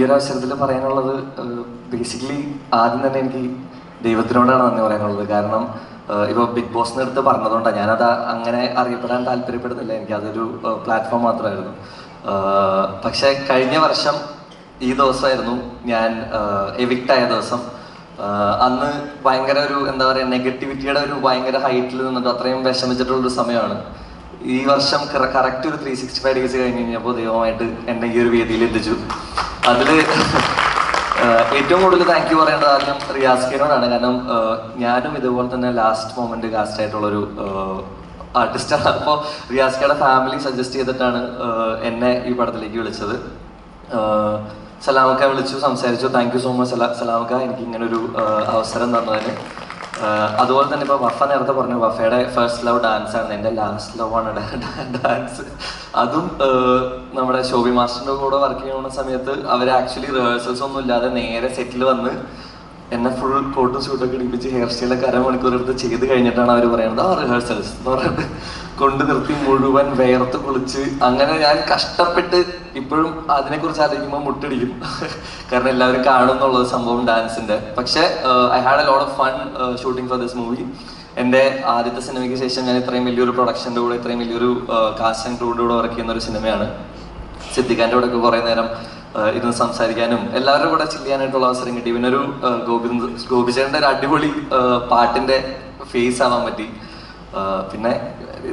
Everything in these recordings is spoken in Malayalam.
ഈ ഒരു അവസരത്തിൽ പറയാനുള്ളത് ബേസിക്കലി ആദ്യം തന്നെ എനിക്ക് ദൈവത്തിനോടാണ് നന്ദി പറയാനുള്ളത്. കാരണം ഇപ്പോൾ ബിഗ് ബോസ് അടുത്ത് പറഞ്ഞതുകൊണ്ടാണ് ഞാനത് അങ്ങനെ അറിയപ്പെടാൻ താല്പര്യപ്പെടുന്നില്ല. എനിക്ക് അതൊരു പ്ലാറ്റ്ഫോം മാത്രമായിരുന്നു. പക്ഷേ കഴിഞ്ഞ വർഷം ഈ ദിവസമായിരുന്നു ഞാൻ എവിക്റ്റ് ആയ ദിവസം. അന്ന് ഭയങ്കര ഒരു എന്താ പറയുക നെഗറ്റിവിറ്റിയുടെ ഒരു ഭയങ്കര ഹൈറ്റിൽ നിന്നിട്ട് അത്രയും വിഷമിച്ചിട്ടുള്ളൊരു സമയമാണ്. ഈ വർഷം കറക്റ്റ് ഒരു ത്രീ സിക്സ്റ്റി ഫൈവ് ഡേയ്സ് കഴിഞ്ഞ് കഴിഞ്ഞപ്പോൾ ദൈവമായിട്ട് എന്നെ ഈ ഒരു വേദിയിൽ എത്തിച്ചു. അതിൽ ഏറ്റവും കൂടുതൽ താങ്ക് യു പറയേണ്ടത് ആദ്യം റിയാസ് ഖീനോടാണ് കാരണം ഞാനും ഇതുപോലെ തന്നെ ലാസ്റ്റ് മൊമെന്റ് കാസ്റ്റ് ആയിട്ടുള്ളൊരു ആർട്ടിസ്റ്റാണ് അപ്പോൾ റിയാസ്കയുടെ ഫാമിലി സജസ്റ്റ് ചെയ്തിട്ടാണ് എന്നെ ഈ പടത്തിലേക്ക് വിളിച്ചത്. സലാമക്ക വിളിച്ചു സംസാരിച്ചു. താങ്ക് യു സോ മച്ച് സലാ സലാമക്ക എനിക്ക് ഇങ്ങനെ ഒരു അവസരം തന്നതിന്. അതുപോലെ തന്നെ ഇപ്പോൾ വഫ നേരത്തെ പറഞ്ഞു വഫയുടെ ഫസ്റ്റ് ലവ് ഡാൻസ് ആണ് എന്റെ ലാസ്റ്റ് ലവ് ആണ് ഡാൻസ് അതും നമ്മുടെ ഷോബി മാസ്റ്ററിന്റെ കൂടെ വർക്ക് ചെയ്യുന്ന സമയത്ത് അവർ ആക്ച്വലി റിഹേഴ്സൽസ് ഒന്നും ഇല്ലാതെ നേരെ സെറ്റിൽ വന്ന് എന്നെ ഫുൾ കോട്ടും സ്യൂട്ടൊക്കെ ഇടിപ്പിച്ച് ഹെയർ സ്റ്റൈലൊക്കെ അരമണിക്കൂർ എടുത്ത് ചെയ്ത് കഴിഞ്ഞിട്ടാണ് അവർ പറയുന്നത് ആ റിഹേഴ്സൽസ് എന്ന് പറഞ്ഞിട്ട് കൊണ്ട് നിർത്തി മുഴുവൻ വേർത്ത് കുളിച്ച് അങ്ങനെ ഞാൻ കഷ്ടപ്പെട്ട് ഇപ്പോഴും അതിനെക്കുറിച്ച് ആലോചിക്കുമ്പോൾ മുട്ടടിക്കും. കാരണം എല്ലാവരും കാണും എന്നുള്ളത് സംഭവം ഡാൻസിന്റെ. പക്ഷേ I had a lot of fun shooting for this movie എന്റെ ആദ്യത്തെ സിനിമയ്ക്ക് ശേഷം ഞാൻ ഇത്രയും വലിയൊരു പ്രൊഡക്ഷന്റെ കൂടെ ഇത്രയും വലിയൊരു കാസ്റ്റ് ആൻഡ് ക്രൂഡ് കൂടെ വർക്ക് ചെയ്യുന്ന ഒരു സിനിമയാണ്. സിദ്ദിഖാന്റെ കൂടെ ഒക്കെ കുറേ നേരം ഇരുന്ന് സംസാരിക്കാനും എല്ലാവരുടെ കൂടെ ചില്ല് ചെയ്യാനായിട്ടുള്ള അവസരം കിട്ടി. പിന്നെ ഒരു ഗോപി ഗോപിചേട്ടന്റെ ഒരു അടിപൊളി പാട്ടിന്റെ ഫേസ് ആവാൻ പറ്റി. പിന്നെ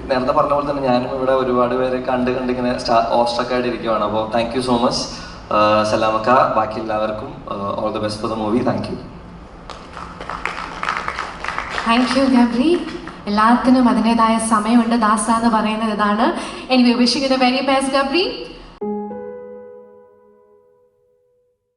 നേരത്തെ പറഞ്ഞ പോലെ തന്നെ ഞാനും ഇവിടെ ഒരുപാട് പേരെ കണ്ട് കണ്ട് ഇങ്ങനെ സ്റ്റാ ഓസ്ട്രക്ക് ആയിട്ട് ഇരിക്കുവാണ് അപ്പോൾ താങ്ക് യു സോ മച്ച് സലാമക്ക. ബാക്കി എല്ലാവർക്കും all the best for the movie thank you thank you Gabri എല്ലാത്തിനും അതിന്റെതായ സമയമുണ്ട്. ദാസ എന്ന് പറയുന്നത് ഇതാണ്. എനിക്ക് ദ വെരി ബെസ്റ്റ് ഗബ്രി